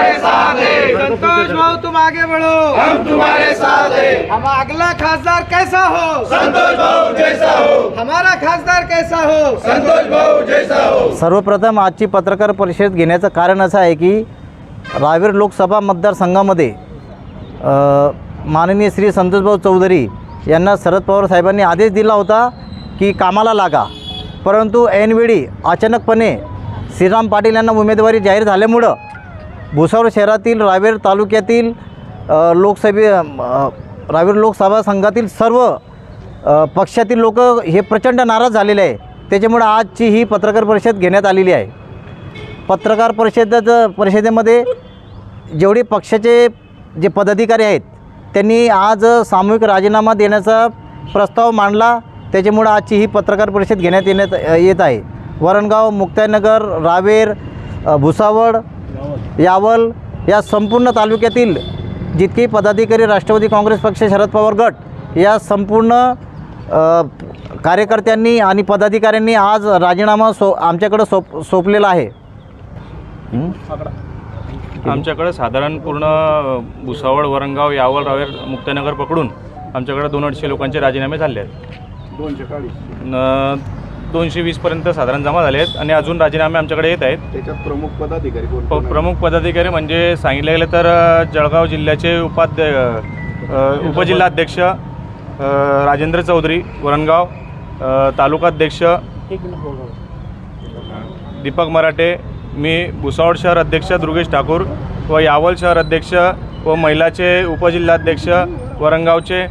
तुम्हारे साथ हैं। संतोष भाऊ तुम आगे बढ़ो। हम तुम्हारे साथ हैं। हम अगला खासदार कैसा हो? संतोष भाऊ जैसा हो। हमारा खासदार कैसा हो? संतोष भाऊ जैसा हो। सर्वप्रथम आजची पत्रकार परिषद घेण्याचं कारण असं आहे की रावेर लोकसभा मतदारसंघामध्ये माननीय श्री संतोषभाऊ चौधरी यांना शरद पवार साहेबांनी आदेश दिला होता की कामाला लागा. परंतु ऐनवेळी अचानकपणे श्रीराम पाटील यांना उमेदवारी जाहीर झाल्यामुळं भुसावळ शहरातील रावेर तालुक्यातील लोकसभे रावेर लोकसभा संघातील सर्व पक्षातील लोक हे प्रचंड नाराज झालेले आहे. त्याच्यामुळं आजची ही पत्रकार परिषद घेण्यात आलेली आहे. पत्रकार परिषदेचं परिषदेमध्ये जेवढे पक्षाचे जे पदाधिकारी आहेत त्यांनी आज सामूहिक राजीनामा देण्याचा प्रस्ताव मांडला. त्याच्यामुळं आजची ही पत्रकार परिषद घेण्यात येण्यात येत आहे. वरणगाव मुक्ताईनगर रावेर भुसावळ यावल या संपूर्ण तालुक्यातील जितके पदाधिकारी राष्ट्रवादी काँग्रेस पक्ष शरद पवार गट या संपूर्ण कार्यकर्त्यांनी आणि पदाधिकाऱ्यांनी आज राजीनामा सो आमच्याकडं सोप सोपलेला आहे? आमच्याकडे साधारण पूर्ण भुसावळ वरणगाव यावल रावेर मुक्तानगर पकडून आमच्याकडे दोन अडीचशे लोकांचे राजीनामे झाले आहेत. न दोनशे वीसपर्यंत साधारण जमा झाले आहेत आणि अजून राजीनामे आमच्याकडे येत आहेत त्याच्यात प्रमुख पदाधिकारी कोण प कोण आहेत? प्रमुख पदाधिकारी म्हणजे सांगितलं गेलं तर अ, जळगाव जिल्ह्याचे उपाध्य अ, उपजिल्हाध्यक्ष अ, राजेंद्र चौधरी वरणगाव अ, तालुकाध्यक्ष दीपक मराठे मी भुसावळ शहर अध्यक्ष दुर्गेश ठाकूर व यावल शहर अध्यक्ष व महिलाचे उपजिल्हाध्यक्ष वरणगावचे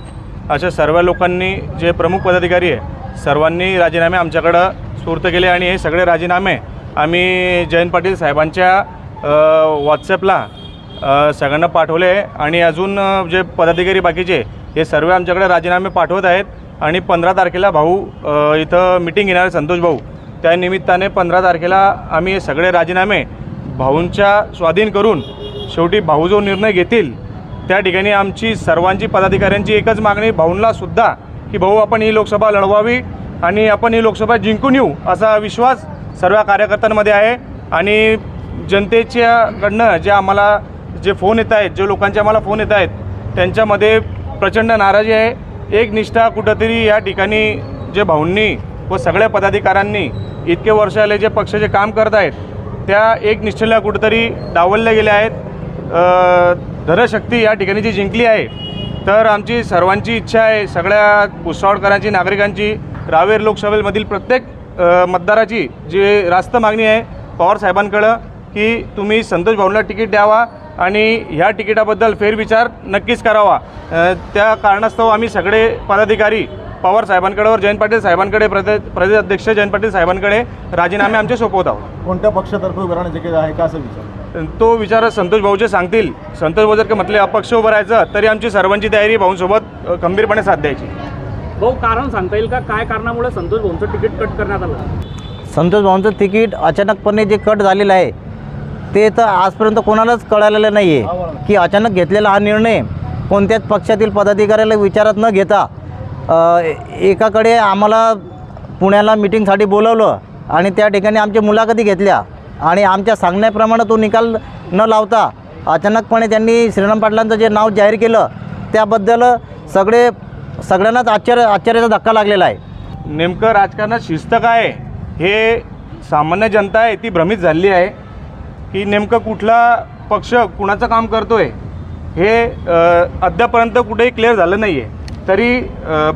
अशा सर्व लोकांनी जे प्रमुख पदाधिकारी आहे सर्वांनी राजीनामे आमच्याकडं स्फूर्त केले आणि हे सगळे राजीनामे आम्ही जयंत पाटील साहेबांच्या व्हॉट्सॲपला सगळ्यांना पाठवले आणि अजून जे पदाधिकारी बाकीचे हे सर्व आमच्याकडे राजीनामे पाठवत आहेत आणि पंधरा तारखेला भाऊ इथं मिटिंग घेणार संतोष भाऊ. त्या निमित्ताने पंधरा तारखेला आम्ही हे सगळे राजीनामे भाऊंच्या स्वाधीन करून शेवटी भाऊ जो निर्णय घेतील त्या ठिकाणी आमची सर्वांची पदाधिकाऱ्यांची एकच मागणी भाऊंलासुद्धा की भाऊ आपण ही लोकसभा लढवावी आणि आपण ही लोकसभा जिंकून येऊ असा विश्वास सर्व कार्यकर्त्यांमध्ये आहे. आणि जनतेच्याकडनं जे आम्हाला जे फोन येत आहेत जे लोकांचे आम्हाला फोन येत आहेत त्यांच्यामध्ये प्रचंड नाराजी आहे. एक निष्ठा कुठंतरी या ठिकाणी जे भाऊंनी व सगळ्या पदाधिकाऱ्यांनी इतके वर्ष आले जे पक्षाचे काम करत आहेत त्या एक निष्ठेला कुठंतरी डावलल्या गेल्या आहेत. धरशक्ती धनशक्ती या ठिकाणी जी जिंकली आहे तर आमची सर्वांची इच्छा आहे सगळ्या भुसावळकरांची नागरिकांची रावेर लोकसभेमधील प्रत्येक मतदाराची जी रास्त मागणी आहे पवार साहेबांकडं की तुम्ही संतोष भाऊंना तिकीट द्यावा आणि ह्या तिकिटाबद्दल फेरविचार नक्कीच करावा. त्या कारणास्तव आम्ही सगळे पदाधिकारी पवार साहेबांकडे व जयंत पाटील साहेबांकडे प्रदे प्रदेश अध्यक्ष जयंत पाटील साहेबांकडे राजीनामे आमचे सोपवत आहोत. कोणत्या पक्षातर्फे उभं राहण्याचे काही आहे का असं विचार तो विचार संतोष भाऊ जे सांगतील. संतोष भाऊ जर का म्हटले अपक्ष उभं राहायचं तरी आमची सर्वांची तयारी भाऊंसोबत खंबीरपणे साथ द्यायची. भाऊ कारण सांगता येईल का? काय कारणामुळे संतोष भाऊंचं तिकीट कट करण्यात आलं? संतोष भाऊंचं तिकीट अचानकपणे जे कट झालेलं आहे ते तर आजपर्यंत कोणालाच कळालेलं नाही आहे की अचानक घेतलेला हा निर्णय कोणत्याच पक्षातील पदाधिकाऱ्याला विचारात न घेता एकाकडे आम्हाला पुण्याला मिटिंगसाठी बोलवलं आणि त्या ठिकाणी आमच्या मुलाखती घेतल्या. आणि आमच्या सांगण्याप्रमाणे तो निकाल न लावता अचानकपणे त्यांनी श्रीराम पाटलांचं जे नाव जाहीर केलं त्याबद्दल सगळे सगळ्यांनाच आश्चर्य आश्चर्याचा धक्का लागलेला आहे. नेमकं राजकारणात शिस्त काय आहे? हे सामान्य जनता आहे ती भ्रमित झालेली आहे की नेमकं कुठला पक्ष कुणाचं काम करतोय? हे अ, अद्यापर्यंत कुठेही क्लिअर झालं नाही आहे तरी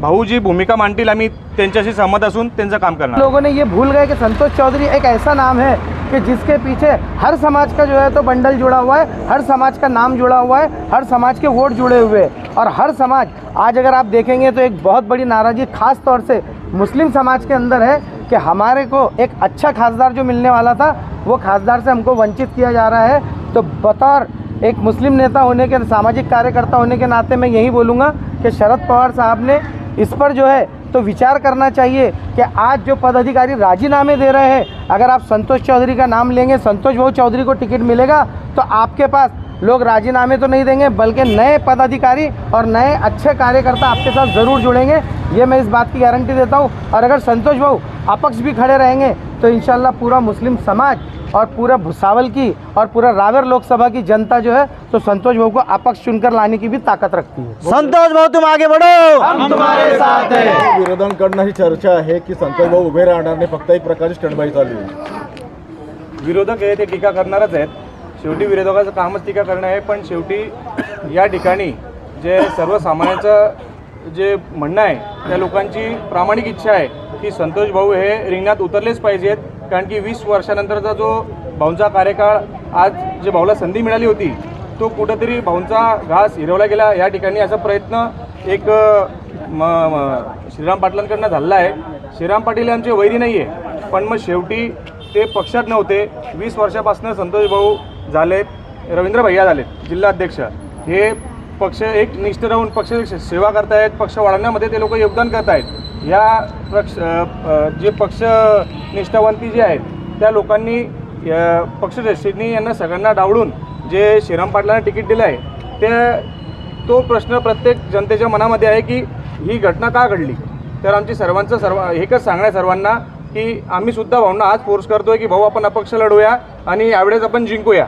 भाऊ जी भूमिका मांडतील आम्ही त्यांच्याशी सहमत असून त्यांचं काम करणार. लोगों ने ये भूल गए कि संतोष चौधरी एक ऐसा नाम है कि जिसके पीछे हर समाज का जो है तो बंडल जुड़ा हुआ है, हर समाज का नाम जुड़ा हुआ है, हर समाज के वोट जुड़े हुए हैं। और हर समाज, आज अगर आप देखेंगे तो एक बहुत बड़ी नाराज़गी खास तौर से मुस्लिम समाज के अंदर है कि हमारे को एक अच्छा खासदार जो मिलने वाला था, वो खासदार से हमको वंचित किया जा रहा है। तो बतौर एक मुस्लिम नेता होने के, सामाजिक कार्यकर्ता होने के नाते मैं यही बोलूँगा कि शरद पवार साहब ने इस पर जो है तो विचार करना चाहिए कि आज जो पदाधिकारी राजीनामे दे रहे हैं, अगर आप संतोष चौधरी का नाम लेंगे, संतोष भाऊ चौधरी को टिकट मिलेगा तो आपके पास लोग राजीनामे तो नहीं देंगे, बल्कि नए पदाधिकारी और नए अच्छे कार्यकर्ता आपके साथ ज़रूर जुड़ेंगे। ये मैं इस बात की गारंटी देता हूँ। और अगर संतोष भाऊ अपक्ष भी खड़े रहेंगे तो इंशाल्लाह पूरा मुस्लिम समाज और पूरा भुसावल की और पूरा रावेर लोकसभा की जनता जो है तो संतोष भाऊ को अपक्ष चुनकर लाने की भी ताकत रखती है। संतोष भाऊ तुम आगे बढ़ो। हम तुम्हारे साथ हैं। विरोधांकडनं ही चर्चा आहे की संतोष भाऊ उभे राहणार नाही फक्त एक प्रकारची स्टंटबाजी चालू आहे. विरोधक आहे ते टीका करणारच आहेत. शेवटी विरोधकाचं कामच टीका करणं आहे पण शेवटी या ठिकाणी जे सर्वसामान्यांचं जे म्हणणं आहे त्या लोकांची प्रामाणिक इच्छा आहे की संतोष भाऊ हे रिंगणात उतरलेच पाहिजेत. कारण की वीस वर्षानंतरचा जो भाऊंचा कार्यकाळ आज जे भाऊला संधी मिळाली होती तो कुठंतरी भाऊंचा घास हिरवला गेला. या ठिकाणी असा प्रयत्न एक म श्रीराम पाटलांकडनं झाला आहे. श्रीराम पाटील आमचे वैरी नाही आहे पण मग शेवटी ते पक्षात नव्हते. वीस वर्षापासून संतोष भाऊ झाले रवींद्र भैया झालेत जिल्हाध्यक्ष हे पक्ष एक निष्ठ राहून पक्ष सेवा करतायत पक्ष वाढवण्यामध्ये ते लोक योगदान करतायत. या पक्ष जे पक्ष निष्ठावंती जे आहेत त्या लोकांनी अ, यांना सगळ्यांना डावळून जे श्रीराम पाटलांना तिकीट दिलं आहे त्या तो प्रश्न प्रत्येक जनतेच्या मनामध्ये आहे की ही घटना का घडली? तर आमची सर्वांचं सर्व एकच सांगणं आहे सर्वांना की आम्हीसुद्धा भाऊंना आज फोर्स करतो आहे की भाऊ आपण अपक्ष लढूया आणि यावेळेस आपण जिंकूया.